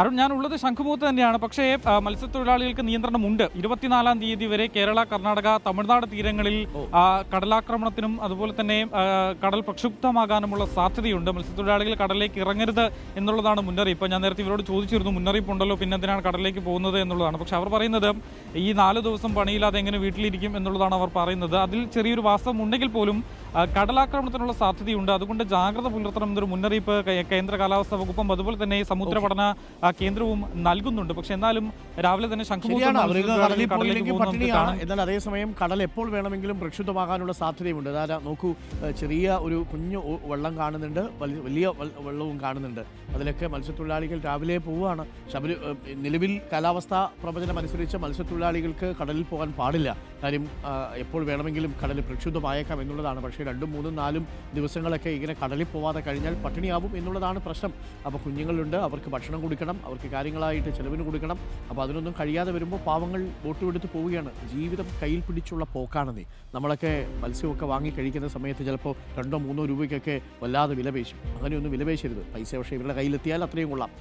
അരുൺ ഞാനുള്ളത് ശംഖുമുഖത്ത് തന്നെയാണ്. പക്ഷേ മത്സ്യത്തൊഴിലാളികൾക്ക് നിയന്ത്രണമുണ്ട്. ഇരുപത്തിനാലാം തീയതി വരെ കേരള കർണാടക തമിഴ്നാട് തീരങ്ങളിൽ കടലാക്രമണത്തിനും അതുപോലെ തന്നെ കടൽ പ്രക്ഷുബ്ധമാകാനുമുള്ള സാധ്യതയുണ്ട്. മത്സ്യത്തൊഴിലാളികൾ കടലിലേക്ക് ഇറങ്ങരുത് എന്നുള്ളതാണ് മുന്നറിയിപ്പ്. ഞാൻ നേരത്തെ ഇവരോട് ചോദിച്ചിരുന്നു മുന്നറിയിപ്പ് ഉണ്ടല്ലോ പിന്നെ എന്തിനാണ് കടലിലേക്ക് പോകുന്നത് എന്നുള്ളതാണ്. പക്ഷേ അവർ പറയുന്നത് ഈ നാല് ദിവസം പണിയില്ലാതെ എങ്ങനെ വീട്ടിലിരിക്കും എന്നുള്ളതാണ് അവർ പറയുന്നത്. അതിൽ ചെറിയൊരു വാസ്തവം ഉണ്ടെങ്കിൽ പോലും കടലാക്രമണത്തിനുള്ള സാധ്യതയുണ്ട്. അതുകൊണ്ട് ജാഗ്രത പുലർത്തണം എന്നൊരു മുന്നറിയിപ്പ് കേന്ദ്ര കാലാവസ്ഥാ വകുപ്പും അതുപോലെ തന്നെ സമുദ്ര പഠന കേന്ദ്രവും നൽകുന്നുണ്ട്. പക്ഷെ എന്നാലും രാവിലെ തന്നെ. എന്നാൽ അതേസമയം കടൽ എപ്പോൾ വേണമെങ്കിലും പ്രക്ഷുബ്ധമാകാനുള്ള സാധ്യതയുണ്ട് അതായത് നോക്കൂ ചെറിയ ഒരു കുഞ്ഞു വെള്ളം കാണുന്നുണ്ട്. വലിയ വലിയ വെള്ളവും കാണുന്നുണ്ട്. അതിലൊക്കെ മത്സ്യത്തൊഴിലാളികൾ രാവിലെ പോവുകയാണ്. ശബരി നിലവിൽ കാലാവസ്ഥാ പ്രവചനം അനുസരിച്ച് മത്സ്യത്തൊഴിലാളികൾക്ക് കടലിൽ പോകാൻ പാടില്ല. കാര്യം എപ്പോൾ വേണമെങ്കിലും കടൽ പ്രക്ഷുബ്ധമായേക്കാം എന്നുള്ളതാണ്. പക്ഷേ രണ്ടും മൂന്നും നാലും ദിവസങ്ങളൊക്കെ ഇങ്ങനെ കടലിൽ പോവാതെ കഴിഞ്ഞാൽ പട്ടിണിയാവും എന്നുള്ളതാണ് പ്രശ്നം. അപ്പോൾ കുഞ്ഞുങ്ങളുണ്ട് അവർക്ക് ഭക്ഷണം കൊടുക്കണം അവർക്ക് കാര്യങ്ങളായിട്ട് ചിലവിന് കൊടുക്കണം. അപ്പോൾ അതിനൊന്നും കഴിയാതെ വരുമ്പോൾ പാവങ്ങൾ ബോട്ട് എടുത്ത് പോവുകയാണ്. ജീവിതം കയ്യിൽ പിടിച്ചുള്ള പോക്കാണ് നീ നമ്മളൊക്കെ മത്സ്യമൊക്കെ വാങ്ങി കഴിക്കുന്ന സമയത്ത് ചിലപ്പോൾ രണ്ടോ മൂന്നോ രൂപയ്ക്കൊക്കെ വല്ലാതെ വിലപേശും. അങ്ങനെയൊന്നും വിലപേശരുത്. പൈസ പക്ഷേ ഇവരുടെ കയ്യിലെത്തിയാൽ അത്രയും കൊള്ളാം.